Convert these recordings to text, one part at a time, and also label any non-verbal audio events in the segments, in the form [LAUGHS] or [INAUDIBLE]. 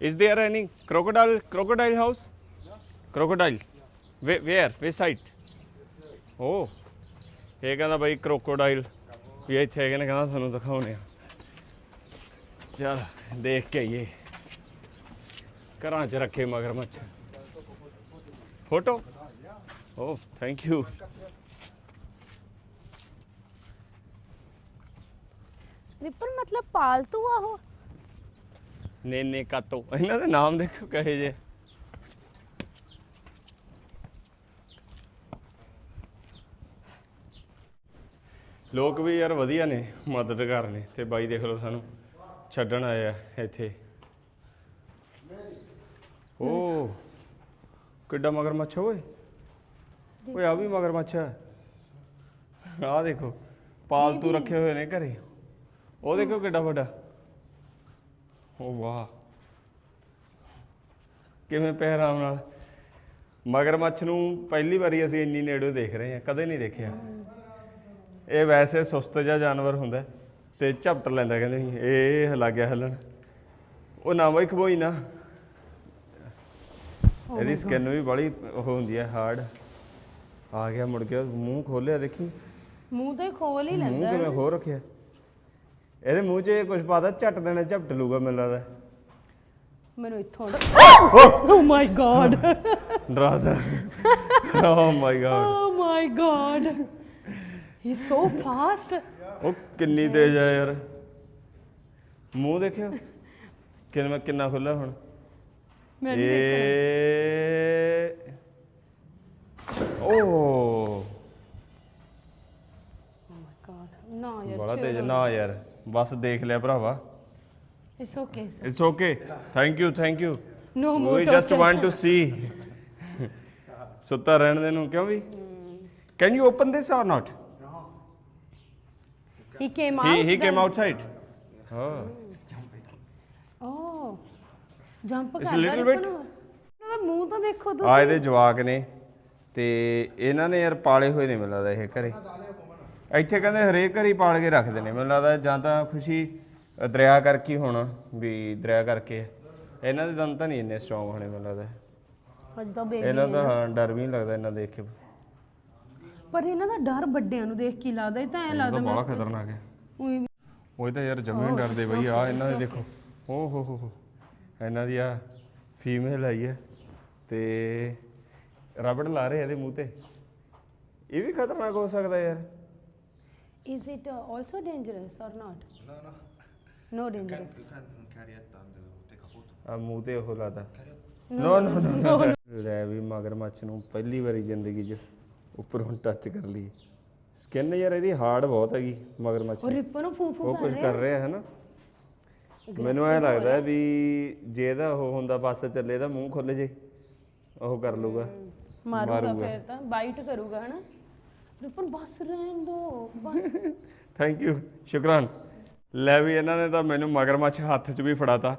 Is there any crocodile crocodile house? Crocodile. Where? Where? Which side? Oh. ਇਹ ਕਹਿੰਦਾ ਬਈ crocodile ਵੀ ਇੱਥੇ ਹੈਗੇ ਨੇ ਕਹਿੰਦਾ ਤੁਹਾਨੂੰ ਦਿਖਾਉਣੇ ਆ ਚਲ ਦੇਖ ਕੇ ਆਈਏ ਘਰਾਂ 'ਚ ਰੱਖੇ ਮਗਰਮੱਛ ਫੋਟੋ ਓ ਥੈਂਕ ਯੂ ਰਿਪਨ ਮਤਲਬ ਪਾਲਤੂ ਆ ਉਹ ਨੇ ਨੇ ਕਾਤੋ। ਇਹਨਾਂ ਦੇ ਨਾਮ ਦੇਖੋ ਕਹੇ ਜੇ ਲੋਕ ਵੀ ਯਾਰ ਵਧੀਆ ਨੇ ਮਦਦ ਕਰਨੇ ਤੇ ਬਾਈ ਦੇਖ ਲਓ ਸਾਨੂੰ ਛੱਡਣ ਆਏ ਆ ਇੱਥੇ। ਓ ਕਿੱਡਾ ਮਗਰਮੱਛ ਓਏ। ਓਏ ਆ ਵੀ ਮਗਰਮੱਛ ਹੈ ਆ ਦੇਖੋ ਪਾਲਤੂ ਰੱਖੇ ਹੋਏ ਨੇ ਘਰੇ। ਉਹ ਦੇਖੋ ਕਿੱਡਾ ਵੱਡਾ। ਓ ਵਾਹ। ਕਿਵੇਂ ਪਿਆ ਆਰਾਮ ਨਾਲ? ਮਗਰਮੱਛ ਨੂੰ ਪਹਿਲੀ ਵਾਰੀ ਅਸੀਂ ਇੰਨੀ ਨੇੜੋਂ ਦੇਖ ਰਹੇ ਹਾਂ ਕਦੇ ਨਹੀਂ ਦੇਖਿਆ। ਇਹ ਵੈਸੇ ਸੁਸਤ ਜਿਹਾ ਜਾਨਵਰ ਹੁੰਦਾ ਤੇ ਝਪਟ ਲੈਂਦਾ ਕਹਿੰਦੇ ਸੀ, ਇਹ ਲੱਗ ਗਿਆ ਹੱਲਣ। ਉਹ ਨਾ ਬਈ ਖਬੋਈ ਨਾ ਇਹਦੀ ਸਕਿਨ ਵੀ ਬੜੀ ਉਹ ਹੁੰਦੀ ਹੈ ਹਾਰਡ ਆ ਗਿਆ ਮੁੜ ਕੇ ਮੂੰਹ ਖੋਲਿਆ ਦੇਖੀ। ਮੂੰਹ ਤੇ ਖੋਲ ਹੀ ਮੂੰਹ ਲੈਂਦਾ। ਕਿਵੇਂ ਹੋ ਰੱਖਿਆ? ਇਹਦੇ ਮੂੰਹ 'ਚ ਕੁਝ ਪਾਦਾ ਝਟ ਦੇਣਾ ਝਪਟ ਲੂਗਾ ਮੈਨੂੰ ਲੱਗਦਾ। ਮੈਨੂੰ ਇੱਥੋਂ ਓ ਮਾਈ ਗॉड ਡਰਾਦਾ oh my God oh my God ਹੀ ਸੋ ਫਾਸਟ ਉਹ ਕਿੰਨੀ ਤੇਜ਼ ਆ ਯਾਰ। ਮੂੰਹ ਦੇਖਿਓ। ਕਿੰਨਾ ਕਿੰਨਾ ਖੁੱਲਾ ਹੁਣ। ਮੈਂ ਨਹੀਂ ਓ। oh ਮਾਈ ਗॉड ਨਾ ਯਾਰ ਬੜਾ ਤੇਜ਼ ਨਾ ਯਾਰ। ਬਸ ਦੇਖ ਲਿਆ ਭਰਾਵਾ। It's okay it's okay thank you thank you no more we just want to see ਸੁੱਤਾ ਰਹਿਣ ਦੇ ਨੂੰ ਕਿਉਂ ਵੀ? Can you open this or not he came he out he came outside ਹਾਂ ਓ ਜੰਪ It's ਕਰਦਾ little ਰਿਪਨ bit- ਉਹਦਾ ਮੂੰਹ ਤਾਂ ਦੇਖੋ ਆ ਤੁਸੀਂ ਇਹਦੇ ਜਵਾਕ ਨੇ ਤੇ ਇਹਨਾਂ ਨੇ ਯਾਰ ਪਾਲੇ ਹੋਏ ਨੇ ਮੈਨੂੰ ਲੱਗਦਾ ਇਹ ਘਰੇ ਇੱਥੇ ਕਹਿੰਦੇ ਹਰੇਕ ਘਰੀ ਪਾਲ ਕੇ ਰੱਖਦੇ ਨੇ ਮੈਨੂੰ ਲੱਗਦਾ ਜਾਂ ਤਾਂ ਖੁਸ਼ੀ ਅ, ਦਰਿਆ ਕਰਕੇ ਹੀ ਹੋਣਾ ਵੀ ਦਰਿਆ ਕਰਕੇ। ਹੈ। ਇਹਨਾਂ ਦੇ ਦੰਦ ਤਾਂ ਨਹੀਂ ਇੰਨੇ ਸਟਰੋਂਗ ਹੋਣੇ ਮੈਨੂੰ ਲੱਗਦਾ। ਅੱਜ ਤਾਂ ਬੇਬੀ ਇਹਨਾਂ ਦਾ ਹਾਂ, ਡਰ ਵੀ ਨਹੀਂ ਲੱਗਦਾ ਇਹਨਾਂ ਦੇਖ ਕੇ। ਪਰ ਇਹਨਾਂ ਦਾ ਡਰ ਵੱਡਿਆਂ ਨੂੰ ਦੇਖ ਕੇ ਹੀ ਲੱਗਦਾ ਇਹ ਤਾਂ ਐ ਲੱਗਦਾ ਬੜਾ ਖਤਰਨਾਕ ਹੈ। ਉਹੀ ਉਹ ਤਾਂ ਯਾਰ ਜਮੀਨ ਡਰਦੇ ਬਈ ਆ ਇਹਨਾਂ ਦੇ ਦੇਖੋ। ਓ ਹੋ ਹੋ ਹੋ। ਇਹਨਾਂ ਦੀ ਆ ਫੀਮੇਲ ਆਈ ਹੈ ਤੇ ਰਬੜ ਲਾ ਰਹੇ ਇਹਦੇ ਮੂੰਹ ਤੇ। ਇਹ ਵੀ ਖਤਰਨਾਕ ਹੋ ਸਕਦਾ ਯਾਰ। Is it uh, also dangerous or not? No, no. No You can, dangerous. you can carry it and uh, take a photo. ਆ ਮੂੰਹ ਤੇ ਉਹ it. ਨੋ ਨੋ ਨੋ ਲੈ ਵੀ ਮਗਰਮੱਛ ਨੂੰ ਪਹਿਲੀ ਵਾਰੀ ਜ਼ਿੰਦਗੀ 'ਚ ਉੱਪਰੋਂ ਟੱਚ ਕਰ ਲਈ। ਸਕਿਨ ਯਾਰ ਇਹਦੀ ਹਾਰਡ ਬਹੁਤ ਹੈਗੀ ਮਗਰਮੱਛ ਉਹ ਦੀ। ਰਿਪਨ ਨੂੰ ਫੂ ਫੂ ਉਹ ਕਰ ਕੁਝ ਰਿਹਾ। ਕਰ ਰਿਹਾ ਹੈ ਨਾ। ਮੈਨੂੰ ਐ ਲੱਗਦਾ ਹੈ ਵੀ ਜੇ ਇਹਦਾ ਉਹ ਹੁੰਦਾ ਬੱਸ ਚੱਲੇ ਇਹਦਾ ਮੂੰਹ ਖੁੱਲ ਜੇ। ਉਹ ਕਰ ਲੂਗਾ ਮਾਰੂਗਾ ਮਾਰੂਗਾ। ਫਿਰ ਤਾਂ। ਬਾਈਟ ਕਰੂਗਾ ਹਨਾ? ਰਿਪਨ ਬਸ ਰਹਿਣ ਦੋ ਬਸ। Thank you ਸ਼ੁਕਰਾਨ। ਲੈ ਵੀ ਇਹਨਾਂ ਨੇ ਤਾਂ ਮੈਨੂੰ ਮਗਰਮੱਛ ਹੱਥ 'ਚ ਵੀ ਫੜਾਤਾ।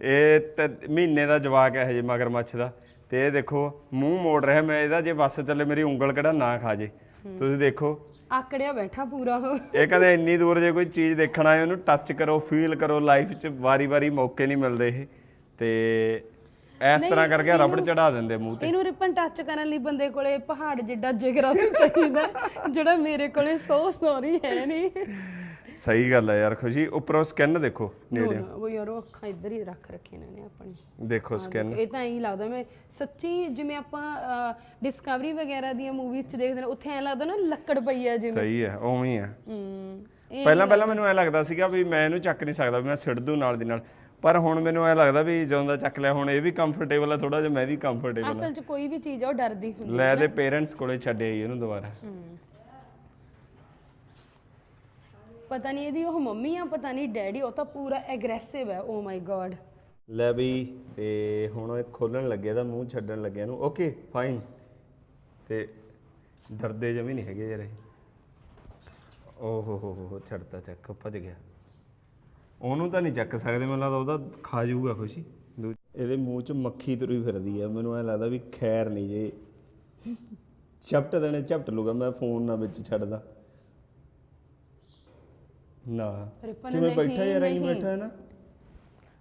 ਇਹ ਤੇ ਮਹੀਨੇ ਦਾ ਜਵਾਕ ਹੈ ਹਜੇ ਮਗਰਮੱਛ ਦਾ। ਤੇ ਇਹ ਦੇਖੋ ਮੂੰਹ ਮੋੜ ਰਿਹਾ ਮੈਂ ਇਹਦਾ ਜੇ ਬੱਸ ਚੱਲੇ ਮੇਰੀ ਉਂਗਲ ਕਿਹੜਾ ਨਾ ਖਾ ਜੇ। ਤੁਸੀਂ ਦੇਖੋ। ਆਕੜਿਆ ਬੈਠਾ ਪੂਰਾ ਉਹ। ਇਹ ਕਹਿੰਦੇ ਇੰਨੀ ਦੂਰ ਜੇ ਕੋਈ ਚੀਜ਼ ਦੇਖਣ ਆਏ ਉਹਨੂੰ ਟੱਚ ਕਰੋ ਫੀਲ ਕਰੋ ਲਾਈਫ 'ਚ ਵਾਰੀ-ਵਾਰੀ ਮੌਕੇ ਨਹੀਂ ਮਿਲਦੇ ਇਹ। ਤੇ ਇਸ ਤਰ੍ਹਾਂ ਕਰਕੇ ਰਬੜ ਚੜਾ ਦਿੰਦੇ ਮੂੰਹ ਤੇ। ਇਹਨੂੰ ਰਿਪਨ ਟੱਚ ਕਰਨ ਲਈ ਬੰਦੇ ਕੋਲੇ ਪਹਾੜ ਜਿੱਡਾ ਜਿਗਰਾ ਵੀ ਚਾਹੀਦਾ ਜਿਹੜਾ ਮੇਰੇ ਕੋਲੇ ਸੋ ਸੌਰੀ ਹੈ ਨਹੀਂ। ਸਹੀ ਗੱਲ ਹੈ ਯਾਰ ਖੁਸ਼ੀ। ਉੱਪਰੋਂ ਸਕਿਨ ਦੇਖੋ ਨੇੜੇ। ਉਹ ਯਾਰ ਉਹ ਅੱਖਾਂ ਇੱਧਰ ਹੀ ਰੱਖ ਰੱਖੀਆਂ ਨੇ ਆਪਣੀ ਦੇਖੋ ਸਕਿਨ ਇਹ ਤਾਂ ਐਂ ਲੱਗਦਾ ਮੈਂ ਸੱਚੀ ਜਿਵੇਂ ਆਪਾਂ ਡਿਸਕਵਰੀ ਵਗੈਰਾ ਦੀਆਂ ਮੂਵੀਜ਼ 'ਚ ਦੇਖਦੇ ਨੇ ਉੱਥੇ ਐਂ ਲੱਗਦਾ ਨਾ ਲੱਕੜ ਪਈ ਆ ਜਿਵੇਂ। ਸਹੀ ਹੈ ਉਵੇਂ ਹੀ ਹੈ। ਹੂੰ ਪਹਿਲਾਂ ਪਹਿਲਾਂ ਮੈਨੂੰ ਐ ਲੱਗਦਾ ਸੀਗਾ ਵੀ ਮੈਂ ਇਹਨੂੰ ਚੱਕ ਨਹੀਂ ਸਕਦਾ ਵੀ ਮੈਂ ਸਿੱਟ ਦੂੰ ਨਾਲ ਦੀ ਨਾਲ। ਪਰ ਹੁਣ ਮੈਨੂੰ ਐ ਲੱਗਦਾ ਵੀ ਜਦੋਂ ਦਾ ਚੱਕ ਲਿਆ ਹੁਣ ਇਹ ਵੀ ਕੰਫਰਟੇਬਲ ਆ ਥੋੜਾ ਜਿਹਾ ਮੈਂ ਵੀ ਕੰਫਰਟੇਬਲ ਅਸਲ 'ਚ ਕੋਈ ਵੀ ਚੀਜ਼ ਆ ਉਹ ਡਰਦੀ ਹੁੰਦੀ ਲੈ ਦੇ ਪੇਰੈਂਟਸ ਕੋਲੇ ਛੱਡਿਆ ਹੀ ਇਹਨੂੰ ਦੁਬਾਰਾ। ਪਤਾ ਨਹੀਂ ਇਹਦੀ ਉਹ ਮੰਮੀ ਆ ਪਤਾ ਨਹੀਂ ਡੈਡੀ ਉਹ ਤਾਂ ਪੂਰਾ ਐਗਰੈਸਿਵ ਹੈ ਓ ਮਾਈ ਗॉड ਲੈ ਵੀ ਤੇ ਹੁਣ ਇਹ ਖੋਲਣ ਲੱਗਿਆ ਦਾ ਮੂੰਹ ਛੱਡਣ ਲੱਗਿਆ ਇਹਨੂੰ। ਓਕੇ ਫਾਈਨ ਤੇ ਡਰਦੇ ਜਮੀ ਨਹੀਂ ਹੈਗੇ ਯਾਰ ਇਹ। ਓ ਹੋ ਹੋ ਹੋ ਛੱਡਤਾ ਚੱਕ ਭੱਜ ਗਿਆ। ਉਹਨੂੰ ਤਾਂ ਨਹੀਂ ਚੱਕ ਸਕਦੇ ਮੈਨੂੰ ਲੱਗਦਾ ਉਹਦਾ ਖਾ ਜਾਊਗਾ ਖੁਸ਼ੀ ਦੂ- ਇਹਦੇ ਮੂੰਹ 'ਚ ਮੱਖੀ ਤੁਰੀ ਫਿਰਦੀ ਆ ਮੈਨੂੰ ਐ ਲੱਗਦਾ ਵੀ ਖੈਰ ਨਹੀਂ ਜੇ। ਚਪਟ ਦੇਣੇ ਚਪਟ ਲੂਗਾ ਮੈਂ ਫੋਨ ਨਾ ਵਿੱਚ ਛੱਡਦਾ। ਨਾ ਰਿਪਨ ਕਿਵੇਂ ਬੈਠਾ ਯਾਰ ਐਂ। ਬੈਠਾ ਹੈ ਨਾ?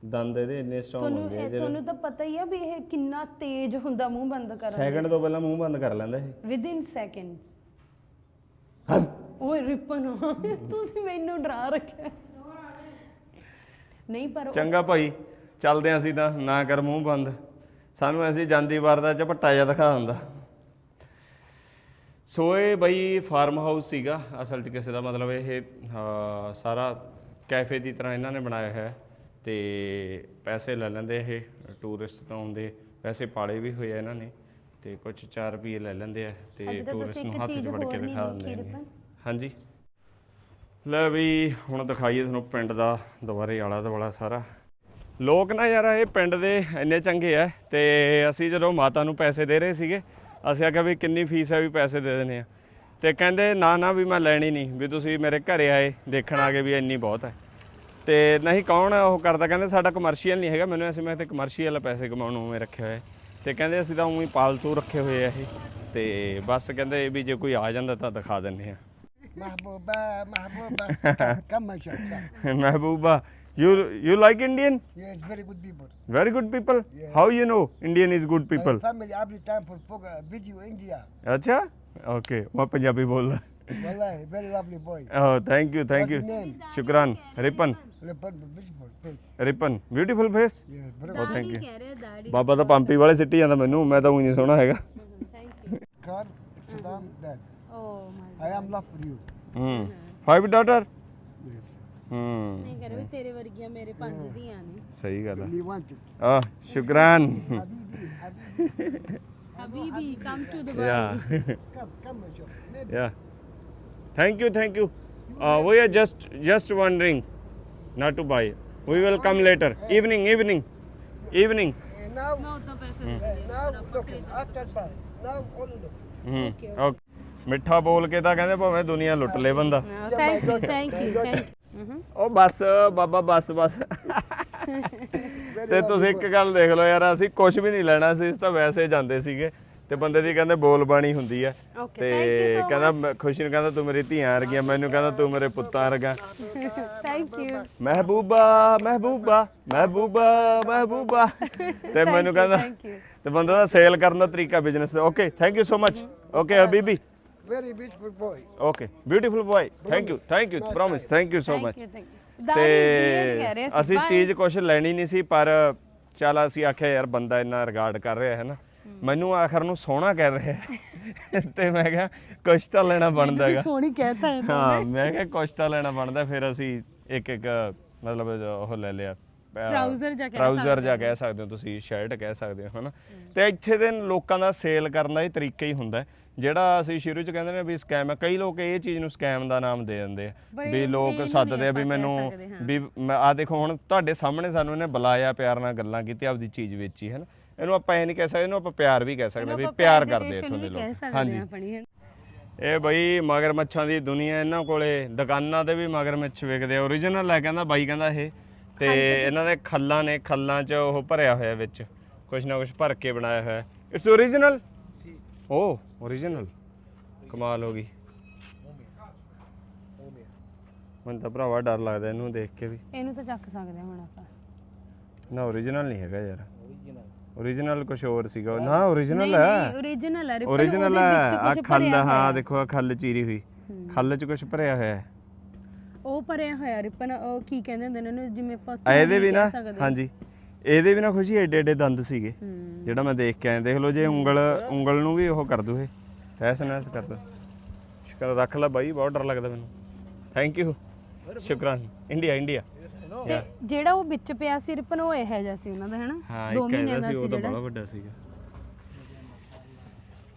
ਦੰਦ ਇਹਦੇ ਇੰਨੇ ਸਟਰੋਂਗ ਤੁਹਾਨੂੰ ਹੁੰਦੇ ਆ ਇਹ- ਤੁਹਾਨੂੰ ਤਾਂ ਪਤਾ ਹੀ ਆ ਵੀ ਇਹ ਕਿੰਨਾ ਤੇਜ਼ ਹੁੰਦਾ ਮੂੰਹ ਬੰਦ ਕਰਨ ਸੈਕਿੰਡ ਤੋਂ ਪਹਿਲਾਂ ਮੂੰਹ ਬੰਦ ਕਰ ਲੈਂਦਾ ਇਹ। ਵਿਦ ਇਨ ਸੈਕਿੰਡਸ ਓਏ ਰਿਪਨ ਤੁਸੀਂ ਮੈਨੂੰ ਡਰਾ ਰੱਖਿਆ। ਨਹੀਂ ਪਰ ਉਹ- ਚੰਗਾ ਭਾਈ ਚੱਲਦੇ ਹਾਂ ਅਸੀਂ ਤਾਂ ਨਾ ਕਰ ਮੂੰਹ ਬੰਦ। ਸਾਨੂੰ ਐਸੀ ਜਾਂਦੀ ਵਾਰ ਦਾ ਝਪੱਟਾ ਜਿਹਾ ਦਿਖਾ ਦਿੰਦਾ। ਸੋ ਇਹ ਬਈ ਫਾਰਮ ਹਾਊਸ ਸੀਗਾ ਅਸਲ 'ਚ ਕਿਸੇ ਦਾ ਮਤਲਬ ਇਹ ਅਹ, ਸਾਰਾ ਕੈਫੇ ਦੀ ਤਰ੍ਹਾਂ ਇਹਨਾਂ ਨੇ ਬਣਾਇਆ ਹੈ। ਤੇ ਪੈਸੇ ਲੈ ਲੈਂਦੇ ਇਹ ਟੂਰਿਸਟ ਤੋਂ ਆਉਂਦੇ ਪੈਸੇ ਪਾੜੇ ਵੀ ਹੋਏ ਆ ਇਹਨਾਂ ਨੇ। ਤੇ ਕੁਝ 4 ਰੁਪਏ ਲੈ ਲੈਂਦੇ ਆ ਤੇ ਅੱਜ ਤਾਂ ਟੂਰਿਸਟ ਨੂੰ ਇੱਕ ਹੱਥ 'ਚ ਚੀਜ਼ ਫੜ ਕੇ ਨਹੀਂ ਦਿਖਾ ਦੇਖੀ ਦਿੰਦੇ ਨੇ ਰਿਪਨ। ਹਾਂਜੀ? ਲੈ ਵੀ ਹੁਣ ਦਿਖਾਈਏ ਤੁਹਾਨੂੰ ਪਿੰਡ ਦਾ, ਦੁਬਾਰੇ ਆਲਾ ਦੁਆਲਾ ਸਾਰਾ। ਲੋਕ ਨਾ ਯਾਰ, ਇਹ ਪਿੰਡ ਦੇ ਇੰਨੇ ਚੰਗੇ ਆ ਤੇ ਅਸੀਂ ਜਦੋਂ ਮਾਤਾ ਨੂੰ ਪੈਸੇ ਦੇ ਰਹੇ ਸੀਗੇ, ਅਸੀਂ ਆਖਿਆ ਵੀ ਕਿੰਨੀ ਫੀਸ ਹੈ ਵੀ ਪੈਸੇ ਦੇ ਦੇਣੇ ਆ। ਤੇ ਕਹਿੰਦੇ, ਨਾ ਨਾ ਵੀ ਮੈਂ ਲੈਣੀ ਨਹੀਂ, ਵੀ ਤੁਸੀਂ ਮੇਰੇ ਘਰੇ ਆਏ, ਦੇਖਣ ਆ ਗਏ ਵੀ ਇੰਨੀ ਬਹੁਤ ਹੈ ਤੇ ਨਹੀਂ ਕੌਣ ਉਹ ਕਰਦਾ, ਕਹਿੰਦੇ ਸਾਡਾ ਕਮਰਸ਼ੀਅਲ ਨਹੀਂ ਹੈਗਾ, ਮੈਨੂੰ ਅਸੀਂ ਮੈਂ ਤੇ ਕਮਰਸ਼ੀਅਲ ਪੈਸੇ ਕਮਾਉਣ ਨੂੰ ਮੈਂ ਰੱਖਿਆ ਹੋਇਆ। ਹੈ। ਤੇ ਕਹਿੰਦੇ ਅਸੀਂ ਤਾਂ ਉਵੇਂ ਪਾਲਤੂ ਰੱਖੇ ਹੋਏ ਆ ਇਹ। ਤੇ ਬਸ ਕਹਿੰਦੇ ਵੀ ਜੇ ਕੋਈ ਆ ਜਾਂਦਾ ਤਾਂ ਦਿਖਾ ਦਿੰਨੇ ਆ। Mahbuba, Mahbuba. Come, my shop. Come. Mahbuba. You you like Indian? Yes, very good people. Very good people. Yes. How you know Indian is good people? My family every time for program, video India. ਅੱਛਾ okay ਉਹ ਪੰਜਾਬੀ ਬੋਲਦਾ Wallahi, very lovely boy. Oh, thank you, thank What's you. his name? Shukran, Ripan, Leopard, beautiful face. Ripan, beautiful face. Yes, very good. thank you. ਕਹਿ ਰਿਹਾ ਦਾੜੀ ਬਾਬਾ ਤਾਂ ਪੰਪੀ ਵਾਲੇ ਸਿੱਟੀ ਜਾਂਦਾ ਮੈਨੂੰ ਮੈਂ ਤਾਂ ਊਂ ਨਹੀਂ ਸੋਹਣਾ ਹੈਗਾ Car, Saddam, dad. Oh my I am love for you. Hmm five daughter Yes. ਹੂੰ ਨਹੀਂ ਕਰ ਵੀ ਤੇਰੇ ਵਰਗੀਆਂ ਮੇਰੇ ਪੰਜ ਧੀਆਂ ਨੇ ਸਹੀ ਗੱਲ ਹੈ We want it. ਆ ਸ਼ੁਕਰਾਨ Habibi, Habibi. ਹਬੀਬੀ ਕਮ ਟੂ ਦ ਯਾ Come, come, my shop. Maybe. Yeah. Thank you, thank you. Uh, we are just just wondering, not to buy. We will come later. Evening, evening, evening. Uh, now, ਨੋ ਤਾਂ ਪੈਸੇ uh, now, look, after buy. Now, only look. Hmm okay ਮਿੱਠਾ ਬੋਲ ਕੇ ਤਾਂ ਕਹਿੰਦੇ ਭਾਵੇਂ ਦੁਨੀਆ ਲੁੱਟ ਲੇ ਬੰਦਾ। Thank you thank you thank you ਉਹ ਬਸ ਬਾਬਾ ਬਸ ਬਸ। ਤੇ ਤੁਸੀਂ ਇੱਕ ਗੱਲ ਦੇਖ ਲਓ ਯਾਰ ਅਸੀਂ ਕੁਝ ਵੀ ਨਹੀਂ ਲੈਣਾ ਸੀ ਇਸ ਤਾਂ ਵੈਸੇ ਜਾਂਦੇ ਸੀਗੇ। ਤੇ ਬੰਦੇ ਦੀ ਕਹਿੰਦੇ ਬੋਲ ਬਾਣੀ ਹੁੰਦੀ ਆ। ਤੇ ਕਹਿੰਦਾ ਖੁਸ਼ੀ ਨੂੰ ਕਹਿੰਦਾ ਤੂੰ ਮੇਰੀ ਧੀਆਂ ਵਰਗੀਆਂ ਮੈਨੂੰ ਕਹਿੰਦਾ ਤੂੰ ਮੇਰੇ ਪੁੱਤਾਂ ਵਰਗਾ। ਥੈਂਕ ਯੂ ਮਹਿਬੂਬਾ ਮਹਿਬੂਬਾ ਮਹਿਬੂਬਾ ਮਹਿਬੂਬਾ। ਤੇ ਮੈਨੂੰ ਕਹਿੰਦਾ. ਤੇ ਬੰਦਾ ਦਾ ਸੇਲ ਕਰਨ ਦਾ ਤਰੀਕਾ business the. Okay thank you so much okay ਹਬੀਬੀ Very beautiful boy. Okay beautiful boy thank you thank you promise thank you so much ਤੇ ਰਹੇ ਅਸੀਂ ਚੀਜ਼ ਕੁਝ ਲੈਣੀ ਨਹੀਂ ਸੀ ਪਰ ਚੱਲ ਅਸੀਂ ਆਖਿਆ ਯਾਰ ਬੰਦਾ ਇੰਨਾ ਰਿਗਾਰਡ ਕਰ ਰਿਹਾ ਹੈ ਨਾ। ਮੈਨੂੰ ਆਖਰ ਨੂੰ ਸੋਹਣਾ ਕਹਿ ਰਿਹਾ ਹੈ। ਤੇ ਮੈਂ ਕਿਹਾ ਕੁਛ ਤਾਂ ਲੈਣਾ ਬਣਦਾ ਹੈਗਾ। ਸੋਹਣੀ ਕਹਿਤਾ ਹੈ ਹਾਂ ਮੈਂ ਕਿਹਾ ਕੁਛ ਤਾਂ ਲੈਣਾ ਬਣਦਾ ਫਿਰ ਅਸੀਂ ਇੱਕ ਇੱਕ ਮਤਲਬ ਉਹ ਲੈ ਲਿਆ। Trouser ਜਾਂ ਕਹਿ ਟਰਾਊਜ਼ਰ ਜਾਂ ਕਹਿ ਸਕਦੇ ਹੋ ਤੁਸੀਂ ਸ਼ਰਟ ਕਹਿ ਸਕਦੇ ਹੋ ਹਨਾ? ਤੇ ਇੱਥੇ ਦੇ ਲੋਕਾਂ ਦਾ ਸੇਲ ਕਰਨ ਦਾ ਇਹ ਤਰੀਕਾ ਹੀ ਹੁੰਦਾ। ਜਿਹੜਾ ਅਸੀਂ ਸ਼ੁਰੂ ਚ ਕਹਿੰਦੇ ਨੇ ਵੀ ਸਕੈਮ ਹੈ ਕਈ ਲੋਕ ਇਹ ਚੀਜ਼ ਨੂੰ ਸਕੈਮ ਦਾ ਨਾਮ ਦੇ ਦਿੰਦੇ ਆ। ਵੀ ਲੋਕ ਸੱਦਦੇ ਆ ਵੀ ਮੈਨੂੰ। ਵੀ ਆ ਦੇਖੋ ਹੁਣ ਤੁਹਾਡੇ ਸਾਹਮਣੇ ਸਾਨੂੰ ਇਹਨੇ ਬੁਲਾਇਆ ਪਿਆਰ ਨਾਲ ਗੱਲਾਂ ਕੀਤੀ ਆਪਦੀ ਚੀਜ਼ ਵੇਚੀ ਹੈ ਨਾ ਇਹਨੂੰ ਆਪਾਂ ਇਹ ਨਹੀਂ ਕਹਿ ਸਕਦੇ ਇਹਨੂੰ ਆਪਾਂ ਪਿਆਰ ਵੀ ਕਹਿ ਸਕਦੇ ਵੀ ਪਿਆਰ ਕਰਦੇ ਇੱਥੋਂ ਦੇ ਲੋਕ। ਹਾਂਜੀ। ਇਹ ਬਈ ਮਗਰਮੱਛਾਂ ਦੀ ਦੁਨੀਆ ਇਹਨਾਂ ਕੋਲੇ ਦੁਕਾਨਾਂ ਤੇ ਵੀ ਮਗਰਮੱਛ ਵਿਕਦੇ ਆ origignal ਹੈ ਕਹਿੰਦਾ ਬਾਈ ਕਹਿੰਦਾ ਇਹ ਤੇ ਇਹਨਾਂ ਦੇ ਖੱਲਾਂ ਨੇ ਖੱਲਾਂ 'ਚ ਉਹ ਭਰਿਆ ਹੋਇਆ ਵਿੱਚ ਕੁਛ ਨਾ ਕੁਛ ਭਰ ਕੇ ਬਣਾਇਆ ਹੋਇਆ। ਇਟਸ origignal ਓ origignal ਕਮਾਲ ਹੋ ਗਈ। ਮੈਨੂੰ ਤਾਂ ਭਰਾਵਾ ਡਰ ਲੱਗਦਾ ਇਹਨੂੰ ਦੇਖ ਕੇ ਵੀ। ਇਹਨੂੰ ਤਾਂ ਚੱਕ ਸਕਦੇ ਹਾਂ ਹੁਣ ਆਪਾਂ। ਨਾ origignal ਨਹੀਂ ਹੈਗਾ ਯਾਰ। Origignal ਕੁਛ ਹੋਰ ਸੀਗਾ। ਨਾ origignal ਹੈ। origignal ਹੈ। Origignal ਹੈ। ਆ ਖੱਲ ਹਾਂ ਦੇਖੋ ਆ ਖੱਲ ਚੀਰੀ ਹੋਈ। ਖੱਲ 'ਚ ਕੁਛ ਭਰਿਆ ਹੋਇਆ ਹੈ। ਉਹ ਭਰਿਆ ਹੋਇਆ ਰਿਪਨ ਉਹ ਕੀ ਕਹਿੰਦੇ ਹੁੰਦੇ ਨੇ ਉਹਨੂੰ ਜਿਵੇਂ ਆਪਾਂ ਆ ਇਹਦੇ ਵੀ ਨਾ। ਹਾਂਜੀ। ਇਹਦੇ ਵੀ ਨਾ ਖੁਸ਼ੀ ਏਡੇ ਏਡੇ ਦੰਦ ਸੀਗੇ ਜਿਹੜਾ ਮੈਂ ਦੇਖ ਕੇ ਆਇਆ। ਦੇਖ ਲਓ ਜੇ ਉਂਗਲ ਉਂਗਲ ਨੂੰ ਵੀ ਉਹ ਕਰ ਦੂ ਇਹ। ਤੈਸ ਨੈਸ ਕਰ ਦੋ। ਸ਼ੁਕਰ ਰੱਖ ਲੈ ਬਾਈ ਬਹੁਤ ਡਰ ਲੱਗਦਾ ਮੈਨੂੰ। ਥੈਂਕ ਯੂ ਸ਼ੁਕਰਾਨ। ਇੰਡੀਆ ਇੰਡੀਆ ਤੇ ਜਿਹੜਾ ਉਹ ਵਿੱਚ ਪਿਆ ਸੀ ਰਿਪਨ ਉਹ ਇਹ ਜਿਹਾ ਸੀ ਉਹਨਾਂ ਦਾ ਹੈਨਾ? ਹਾਂ ਦੋ ਇੱਕ ਮਹੀਨਿਆਂ ਇਹਦਾ ਦਾ ਸੀ ਉਹ ਤਾਂ ਬੜਾ ਵੱਡਾ ਸੀਗਾ।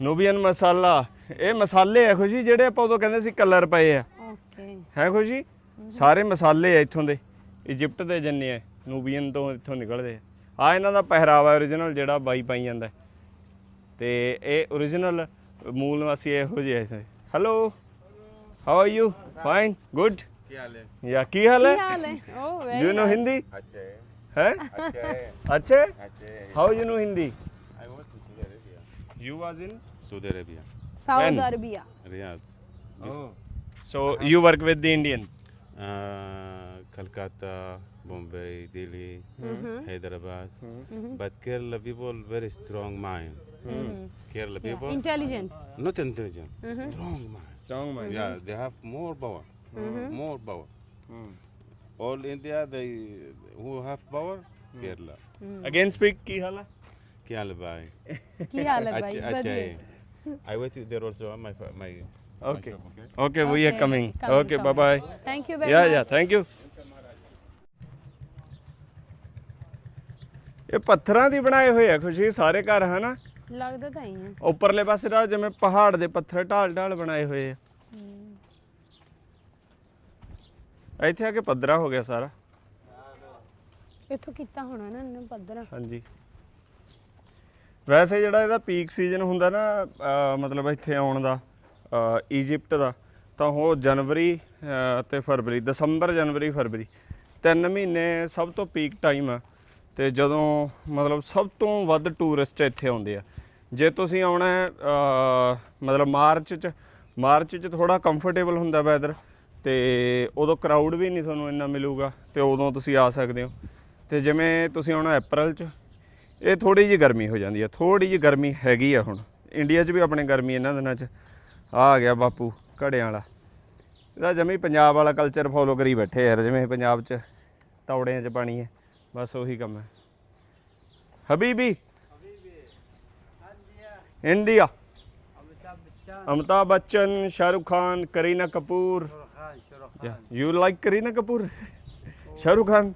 ਨੂਬੀਅਨ ਮਸਾਲਾ ਇਹ ਮਸਾਲੇ ਆ ਖੁਸ਼ੀ ਜਿਹੜੇ ਆਪਾਂ ਉਦੋਂ ਕਹਿੰਦੇ ਸੀ ਕਲਰ ਪਏ ਆ। ਓਕੇ ਹੈ ਖੁਸ਼ੀ? ਸਾਰੇ ਮਸਾਲੇ ਆ ਇੱਥੋਂ ਦੇ। ਇਜਿਪਟ ਦੇ ਜੰਨੇ ਆ ਨੂਬੀਅਨ ਤੋਂ ਇੱਥੋਂ ਨਿਕਲਦੇ ਆ। ਆ ਇਹਨਾਂ ਦਾ ਪਹਿਰਾਵਾ origignal ਜਿਹੜਾ ਬਾਈ ਪਾਈ ਜਾਂਦਾ। ਤੇ ਇਹ origignal ਮੂਲ ਨਿਵਾਸੀ ਇਹੋ ਜਿਹੇ ਹੈ hello how are you fine good ਕੀ ਹਾਲ ਹੈ? ਯਾ ਕੀ ਹਾਲ ਹੈ? ਕੀ ਹਾਲ ਹੈ? Oh do you know Hindi ਅੱਛਾ ਹੈ। ਹੈ? ਅੱਛਾ ਹੈ। ਅੱਛੇ ਅੱਛਾ ਹੈ। How you know Hindi I went to Saudi Arabia. You was in Arabia. South When? Arabia Riyadh. Oh. So you work with the Indians? Uh, Calcutta, Bombay, Delhi, mm-hmm. Hyderabad. Mm-hmm. But Kerala people very strong mind. Mm-hmm. Kerala yeah. people intelligent. Not intelligent. Mm-hmm. Strong mind. Strong mind. Yeah, mm-hmm. they have more power. Mm-hmm. More power. Mm. All India they who have power mm. Kerala. Mm. Again speak Kihala. Kihala bhai. Kihala [LAUGHS] bhai. I went there also. My my okay. Okay we are coming okay bye bye thank you very yeah yeah thank you ਇਹ ਪੱਥਰਾਂ ਦੀ ਬਣਾਏ ਹੋਏ ਆ ਖੁਸ਼ੀ ਸਾਰੇ ਘਰ ਹਨਾ ਲੱਗਦਾ ਤਾਂ ਹੀ ਹੈ ਉੱਪਰਲੇ ਪਾਸੇ ਦਾ ਜਿਵੇਂ ਪਹਾੜ ਦੇ ਪੱਥਰ ਢਾਲ ਢਾਲ ਬਣਾਏ ਹੋਏ ਆ ਇੱਥੇ ਆ ਕੇ ਪੱਧਰਾ ਹੋ ਗਿਆ ਸਾਰਾ ਇੱਥੋਂ ਕੀਤਾ ਹੋਣਾ ਨਾ ਇਹਨੇ ਪੱਧਰ ਹਾਂਜੀ ਵੈਸੇ ਜਿਹੜਾ ਇਹਦਾ ਪੀਕ ਸੀਜ਼ਨ ਹੁੰਦਾ ਨਾ ਅਹ ਮਤਲਬ ਇੱਥੇ ਆਉਣ ਦਾ ਈਜਿਪਟ ਦਾ, ਤਾਂ ਉਹ ਜਨਵਰੀ, ਅਹ, ਤੇ ਫਰਵਰੀ, ਦਸੰਬਰ, ਜਨਵਰੀ, ਫਰਵਰੀ, ਤਿੰਨ ਮਹੀਨੇ ਸਭ ਤੋਂ ਪੀਕ ਟਾਈਮ ਆ। ਤੇ ਜਦੋਂ ਮਤਲਬ ਸਭ ਤੋਂ ਵੱਧ ਟੂਰਿਸਟ ਇੱਥੇ ਆਉਂਦੇ ਆ। ਜੇ ਤੁਸੀਂ ਆਉਣਾ ਮਤਲਬ ਮਾਰਚ ਚ ਮਾਰਚ ਚ ਥੋੜਾ ਕੰਫਰਟੇਬਲ ਹੁੰਦਾ ਵੈਦਰ ਤੇ ਉਦੋਂ ਕਰਾਊਡ ਵੀ ਨਹੀਂ ਤੁਹਾਨੂੰ ਇੰਨਾ ਮਿਲੂਗਾ, ਤੇ ਉਦੋਂ ਤੁਸੀਂ ਆ ਸਕਦੇ ਹੋ। ਤੇ ਜਿਵੇਂ ਤੁਸੀਂ ਆਉਣਾ ਅਪ੍ਰੈਲ ਚ, ਇਹ ਥੋੜੀ ਜਿਹੀ ਗਰਮੀ ਹੋ ਜਾਂਦੀ ਹੈ ਥੋੜੀ ਜਿਹੀ ਗਰਮੀ ਹੈਗੀ ਆ ਹੁਣ। ਇੰਡੀਆ 'ਚ ਵੀ ਆਪਣੇ ਗਰਮੀ ਇਹਨਾਂ ਦਿਨਾਂ 'ਚ। ਆ ਗਿਆ ਬਾਪੂ ਘੜਿਆਂ ਵਾਲਾ। ਇਹਦਾ ਜਮੀ ਪੰਜਾਬ ਵਾਲਾ ਕਲਚਰ ਫੋਲੋ ਕਰੀ ਬੈਠੇ ਯਾਰ ਜਿਵੇਂ ਪੰਜਾਬ 'ਚ ਤੌੜਿਆਂ 'ਚ ਪਾਣੀ ਹੈ ਬਸ ਉਹੀ ਕੰਮ ਹੈ। ਹਬੀਬੀ? India. Amitabh Bachchan Shahrukh Khan Kareena Kapoor. You like Kareena Kapoor? Shahrukh Khan?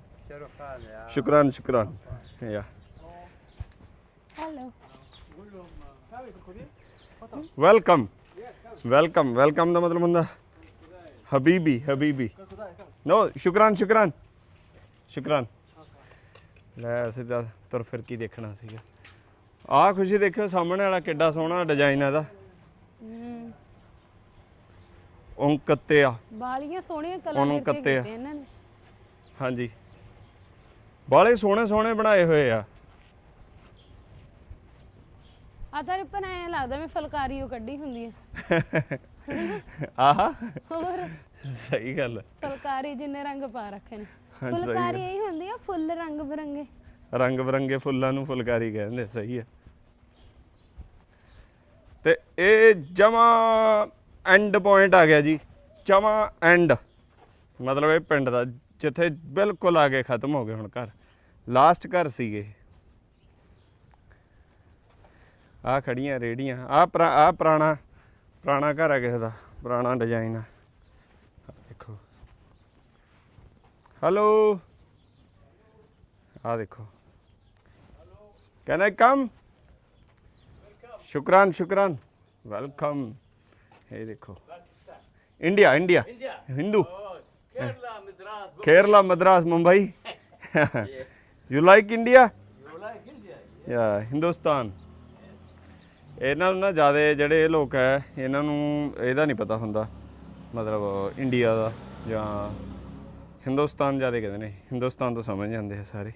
ਸ਼ੁਕਰਾਨ ਸ਼ੁਕਰਾਨ। ਯਾ ਹੈਲੋ ਵੈਲਕਮ ਵੈਲਕਮ ਵੈਲਕਮ ਦਾ ਮਤਲਬ ਹੁੰਦਾ। ਹਬੀਬੀ ਹਬੀਬੀ ਨੋ ਸ਼ੁਕਰਾਨ ਸ਼ੁਕਰਾਨ। ਸ਼ੁਕਰਾਨ। ਲੈ ਅਸੀਂ ਤਾਂ ਤੁਰ ਫਿਰ ਕੀ ਦੇਖਣਾ ਸੀਗਾ। ਆਹ ਖੁਸ਼ੀ ਦੇਖਿਓ ਸਾਹਮਣੇ ਵਾਲਾ ਕਿੱਡਾ ਸੋਹਣਾ ਡਿਜ਼ਾਈਨ ਇਹਦਾ। ਹਮ, ਓਂਕਤਿਆ। ਬਾਲੀਆਂ ਸੋਹਣੀਆਂ ਕਲਰ ਦੇ। ਕੀਤੇ ਇਹਨਾਂ ਨੇ। ਹਾਂਜੀ। ਬਾਲੇ ਸੋਹਣੇ ਸੋਹਣੇ ਬਣਾਏ ਹੋਏ ਆ। ਆ ਤਾਂ ਐਂ ਲੱਗਦਾ ਮੈਂ ਫਲਕਾਰੀ ਉਹ ਕੱਢੀ ਹੁੰਦੀ ਹੈ ਆਹਾ। ਹੋਰ? ਸਹੀ ਗੱਲ ਹੈ। ਫਲਕਾਰੀ ਜਿੰਨੇ ਰੰਗ ਪਾ ਰੱਖੇ ਨੇ। ਫੁਲਕਾਰੀ ਇਹ ਹੁੰਦੀ ਆ ਫੁੱਲ ਰੰਗ ਬਰੰਗੇ। ਰੰਗ ਬਰੰਗੇ ਫੁੱਲਾਂ ਨੂੰ ਫੁਲਕਾਰੀ ਕਹਿੰਦੇ ਸਹੀ ਹੈ ਤੇ ਇਹ ਜਮਾ ਐਂਡ ਪੁਆਇੰਟ ਆ ਗਿਆ ਜੀ ਜਮਾ ਐਂਡ ਮਤਲਬ ਇਹ ਪਿੰਡ ਦਾ ਜਿੱਥੇ ਬਿਲਕੁਲ ਆ ਕੇ ਖਤਮ ਹੋ ਗਏ ਹੁਣ ਘਰ। ਲਾਸਟ ਘਰ ਸੀਗੇ। ਆ ਖੜੀਆਂ ਰੇੜੀਆਂ ਆ ਆ ਪੁਰਾਣਾ ਪੁਰਾਣਾ ਘਰ ਹੈ ਕਿਸੇ ਦਾ ਪੁਰਾਣਾ ਡਿਜ਼ਾਈਨ ਆ। ਦੇਖੋ। ਹੈਲੋ ਆ ਦੇਖੋ। Can I come. ਸ਼ੁਕਰਾਨ ਸ਼ੁਕਰਾਨ। ਵੈਲਕਮ ਇਹ ਦੇਖੋ। India India Hindu Kerala Madras Mumbai you like India You like ਇਹਨਾਂ ਨੂੰ ਨਾ ਜ਼ਿਆਦਾ ਜਿਹੜੇ ਇਹ ਲੋਕ ਹੈ, ਇਹਨਾਂ ਨੂੰ ਇਹਦਾ ਨਹੀਂ ਪਤਾ ਹੁੰਦਾ। ਮਤਲਬ ਇੰਡੀਆ ਦਾ ਜਾਂ ਹਿੰਦੁਸਤਾਨ ਜ਼ਿਆਦਾ ਕਹਿੰਦੇ ਨੇ। ਹਿੰਦੁਸਤਾਨ ਤੋਂ ਸਮਝ ਜਾਂਦੇ ਆ ਸਾਰੇ।